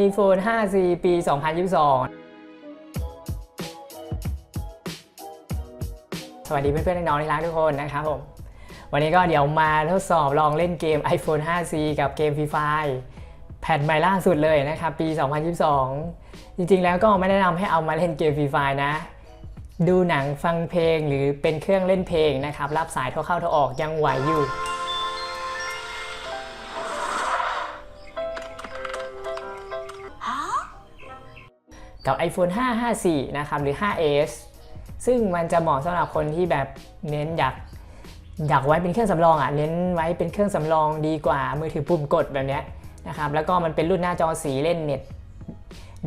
iPhone 5C ปี 2022สวัสดีเพื่อนๆน้องๆที่รักทุกคนนะครับผมวันนี้ก็เดี๋ยวมาทดสอบลองเล่นเกม iPhone 5C กับเกม Free Fire แผ่นใหม่ล่าสุดเลยนะครับปี 2022 จริงๆแล้วก็ไม่แนะนำให้เอามาเล่นเกม Free Fire นะ ดูหนังฟังเพลงหรือเป็นเครื่องเล่นเพลงนะครับ รับสายโทรเข้าโทรออกยังไหวอยู่ กับ iPhone 5 5C นะครับ หรือ 5S ซึ่งมันจะเหมาะสำหรับคนที่แบบเน้นอยากอยากไว้เป็นเครื่องสำรองอะ เน้นไว้เป็นเครื่องสำรองดีกว่ามือถือปุ่มกดแบบเนี้ยนะครับ แล้วก็มันเป็นรุ่นหน้าจอสีเล่นเน็ต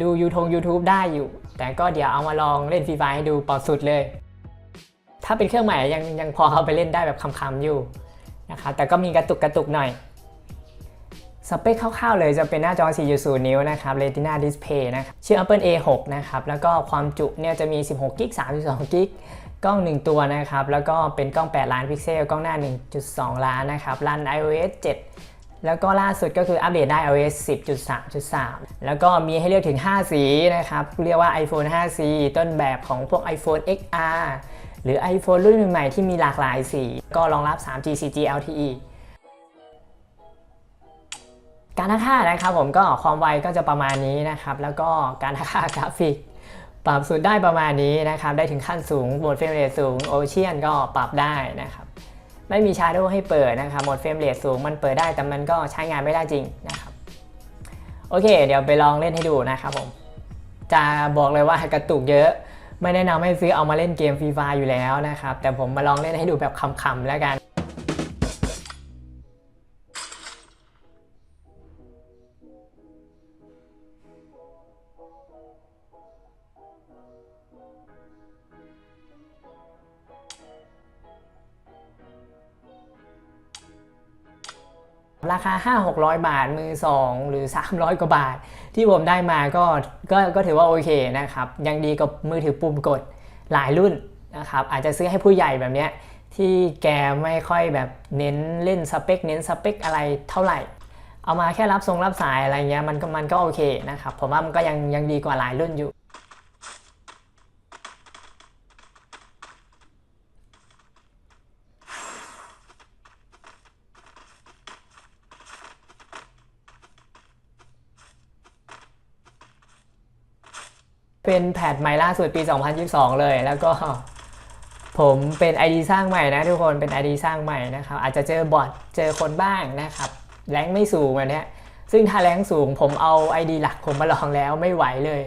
ดูยูทง YouTube ได้อยู่ แต่ก็เดี๋ยวเอามาลองเล่นฟรีไฟให้ดูเป่าสุดเลย ถ้าเป็นเครื่องใหม่ยังยังพอเอาไปเล่นได้แบบคำๆอยู่นะครับ แต่ก็มีกระตุกกระตุกหน่อย สเปคคร่าวๆเลยจะเป็นหน้าจอ 4.0 นิ้วนะครับ Retina Display นะครับชื่อ Apple A6 นะครับ แล้วก็ความจุเนี่ยจะมี 16กิก32กิกกล้อง 1 ตัวนะครับ แล้วก็เป็นกล้อง 8 ล้านพิกเซล กล้องหน้า 1.2 ล้านนะครับรัน iOS 7 แล้วก็ล่าสุดก็คืออัปเดตได้ iOS 10.3.3 แล้วก็มีให้เลือกถึง 5 สีนะครับ เรียกว่า iPhone 5C ต้นแบบของพวก iPhone XR หรือ iPhone รุ่นใหม่ๆที่มีหลากหลายสี ก็รองรับ 3G 4G LTE การทักค่านะครับผมก็ความไวก็จะประมาณนี้นะครับ แล้วก็การทักค่ากราฟิก ปรับสุดได้ประมาณนี้นะครับ ได้ถึงขั้นสูงโหมดเฟรมเรทสูงโอเชียนก็ปรับได้นะครับไม่มีชาร์โดให้เปิดนะครับโหมดเฟรมเรทสูงมันเปิดได้แต่มันก็ใช้งานไม่ได้จริงนะครับโอเค เดี๋ยวไปลองเล่นให้ดูนะครับผมจะบอกเลยว่ากระตุกเยอะไม่แนะนำให้ซื้อเอามาเล่นเกมฟรีไฟอยู่แล้วนะครับแต่ผมมาลองเล่นให้ดูแบบขำๆแล้วกัน ราคา 5 600 บาท มือ 2 หรือ 300 กว่าบาท ที่ผมได้มาก็ก็ก็ถือว่าโอเคนะครับ ยังดีกับมือถือปุ่มกดหลายรุ่นนะครับ อาจจะซื้อให้ผู้ใหญ่แบบเนี้ยที่แกไม่ค่อยแบบเน้นเล่นสเปค เน้นสเปคอะไรเท่าไหร่ เอามาแค่รับทรงรับสายอะไรเงี้ยมันก็มันก็โอเคนะครับ ผมว่ามันก็ยังยังดีกว่าหลายรุ่นอยู่ เป็นแพทใหม่ล่าสุดปี 2022 เลย แล้วก็ผมเป็น ID สร้างใหม่นะทุกคนเป็น ID สร้างใหม่นะครับอาจจะเจอบอทเจอคนบ้างนะครับแรงไม่สูงแบบเนี้ยซึ่งถ้าแรงสูงผมเอา ID หลักผมมาลองแล้วไม่ไหวเลย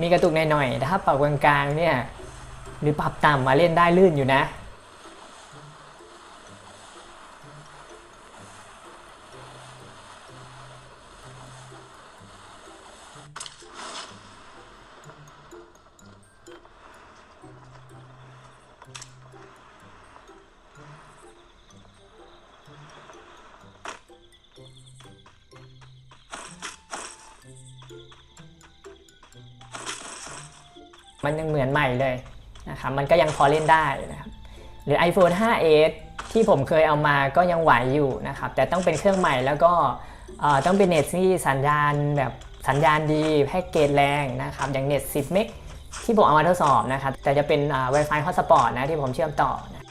มีกระตุกหน่อยๆถ้าปรับกลางๆเนี่ยหรือปรับต่ำมาเล่นได้ลื่นอยู่นะ มันยังเหมือนใหม่เลยนะครับมันก็ยังพอเล่นได้นะครับหรือ iPhone 5s ที่ผมเคยเอามาก็ยังไหวอยู่นะครับแต่ต้องเป็นเครื่องใหม่แล้วก็ต้องเป็นเน็ตที่สัญญาณแบบสัญญาณดีแพ็กเกจแรงนะครับอย่างเน็ต10เมกที่ผมเอามาทดสอบนะครับแต่จะเป็นอ่า Wi-Fi Hotspot นะที่ผมเชื่อมต่อนะ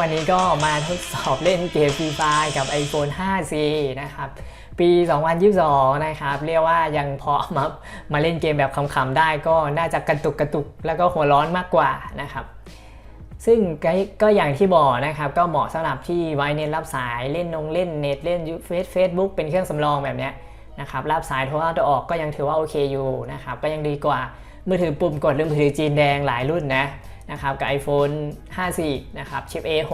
วันนี้ก็มาทดสอบเล่นเกมฟรีไฟกับ iPhone 5C นะครับ ปี 2022 นะครับ เรียกว่ายังพอมามาเล่นเกมแบบขำๆได้ก็น่าจะกระตุกกระตุกแล้วก็หัวร้อนมากกว่านะครับ ซึ่งก็อย่างที่บอกนะครับ ก็เหมาะสำหรับที่ไว้เน้นรับสายเล่นนงเล่นเน็ตเล่นเฟซเฟซบุ๊กเป็นเครื่องสำรองแบบเนี้ยนะครับรับสายโทรเข้าโทรออกก็ยังถือว่าโอเคอยู่นะครับก็ยังดีกว่า มือถือปุ่มกดหรือมือถือจีนแดงหลายรุ่นนะนะครับกับ iPhone 5C นะครับชิป A6